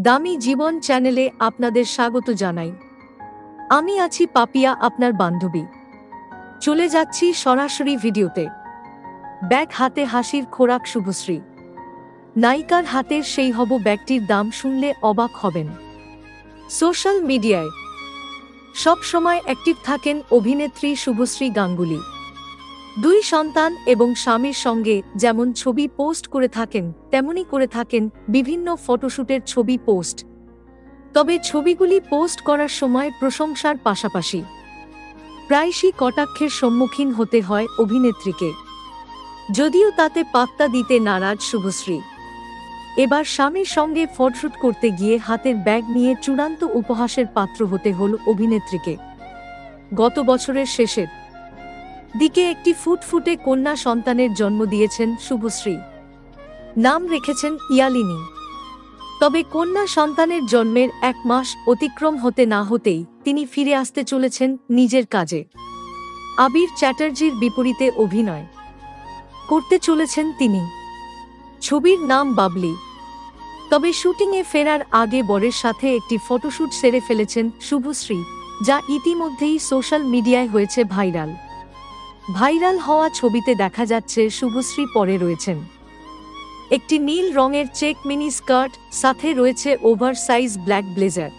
দামি জীবন চ্যানেলে আপনাদের স্বাগত জানাই। আমি আছি পাপিয়া, আপনার বান্ধবী। চলে যাচ্ছি সরাসরি ভিডিওতে। ব্যাগ হাতে হাসির খোরাক শুভশ্রী। নায়িকার হাতের সেই হব ব্যাগটির দাম শুনলে অবাক হবেন। সোশ্যাল মিডিয়ায়। সব সময় অ্যাক্টিভ থাকেন অভিনেত্রী শুভশ্রী গাঙ্গুলি। দুই সন্তান এবং স্বামীর সঙ্গে যেমন ছবি পোস্ট করে থাকেন তেমনি করে থাকেন বিভিন্ন ফটোশ্যুটের ছবি পোস্ট। তবে ছবিগুলি পোস্ট করার সময় প্রশংসার পাশাপাশি প্রায়শই কটাক্ষের সম্মুখীন হতে হয় অভিনেত্রীকে। যদিও তাতে পাত্তা দিতে নারাজ শুভশ্রী। এবার স্বামীর সঙ্গে ফটোশ্যুট করতে গিয়ে হাতের ব্যাগ নিয়ে চূড়ান্ত উপহাসের পাত্র হতে হল অভিনেত্রীকে। গত বছরের শেষের দিকে একটি ফুটফুটে কন্যা সন্তানের জন্ম দিয়েছেন শুভশ্রী। নাম রেখেছেন ইয়ালিনী। তবে কন্যা সন্তানের জন্মের এক মাস অতিক্রম হতে না হতেই তিনি ফিরে আসতে চলেছেন নিজের কাজে। আবির চ্যাটার্জির বিপরীতে অভিনয় করতে চলেছেন তিনি। ছবির নাম বাবলি। তবে শুটিংয়ে ফেরার আগে বরের সাথে একটি ফটোশ্যুট সেরে ফেলেছেন শুভশ্রী, যা ইতিমধ্যেই সোশ্যাল মিডিয়ায় হয়েছে ভাইরাল। ভাইরাল হওয়া ছবিতে দেখা যাচ্ছে শুভশ্রী পরে রয়েছেন। একটি নীল রঙের চেক মিনি স্কার্ট, সাথে রয়েছে over size black blazer.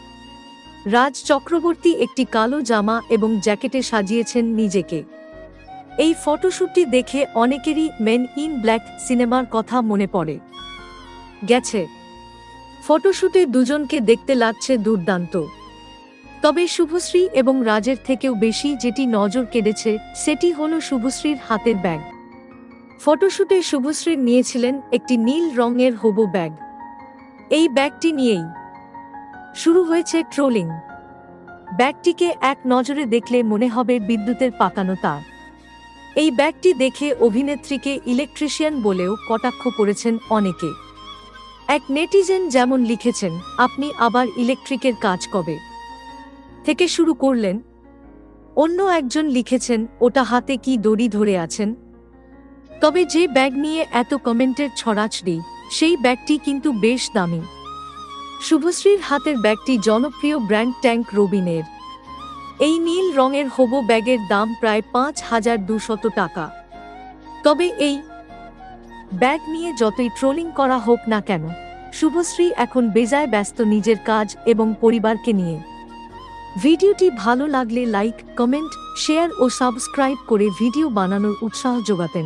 Raj Chakraborty একটি কালো জামা এবং জ্যাকেটে সাজিয়েছেন নিজেকে। এই ফটোশ্যুটটি দেখে অনেকেরই মেন ইন ব্ল্যাক সিনেমার কথা মনে পড়ে। গেছে। ফটোশ্যুটে দুজনকে দেখতে লাগছে দুর্দান্ত। তবে শুভশ্রী এবং রাজের থেকেও বেশি যেটি নজর কেড়েছে, সেটি হল শুভশ্রীর হাতের ব্যাগ। ফটোশ্যুটে শুভশ্রীর নিয়েছিলেন একটি নীল রঙের হবু ব্যাগ। এই ব্যাগটি নিয়েই শুরু হয়েছে ট্রোলিং। ব্যাগটিকে এক নজরে দেখলে মনে হবে বিদ্যুতের পাকানো তার। এই ব্যাগটি দেখে অভিনেত্রীকে ইলেকট্রিশিয়ান বলেও কটাক্ষ করেছেন অনেকে। এক নেটিজেন যেমন লিখেছেন, আপনি আবার ইলেকট্রিকের কাজ কবে? থেকে শুরু করলেন। অন্য একজন লিখেছেন, ওটা হাতে কি দড়ি ধরে আছেন? তবে যে ব্যাগ নিয়ে এত কমেন্টের ছড়াছড়ি সেই ব্যাগটি কিন্তু বেশ দামি। শুভশ্রীর হাতের ব্যাগটি জনপ্রিয় ব্র্যান্ড ট্যাঙ্ক রবিনের। এই নীল রঙের হব ব্যাগের দাম প্রায় পাঁচ হাজার দুশত টাকা। তবে এই ব্যাগ নিয়ে যতই ট্রোলিং করা হোক না কেন, শুভশ্রী এখন বেজায় ব্যস্ত নিজের কাজ এবং পরিবারকে নিয়ে। ভিডিওটি ভালো লাগলে লাইক কমেন্ট শেয়ার ও সাবস্ক্রাইব করে ভিডিও বানানোর উৎসাহ যোগাতেন।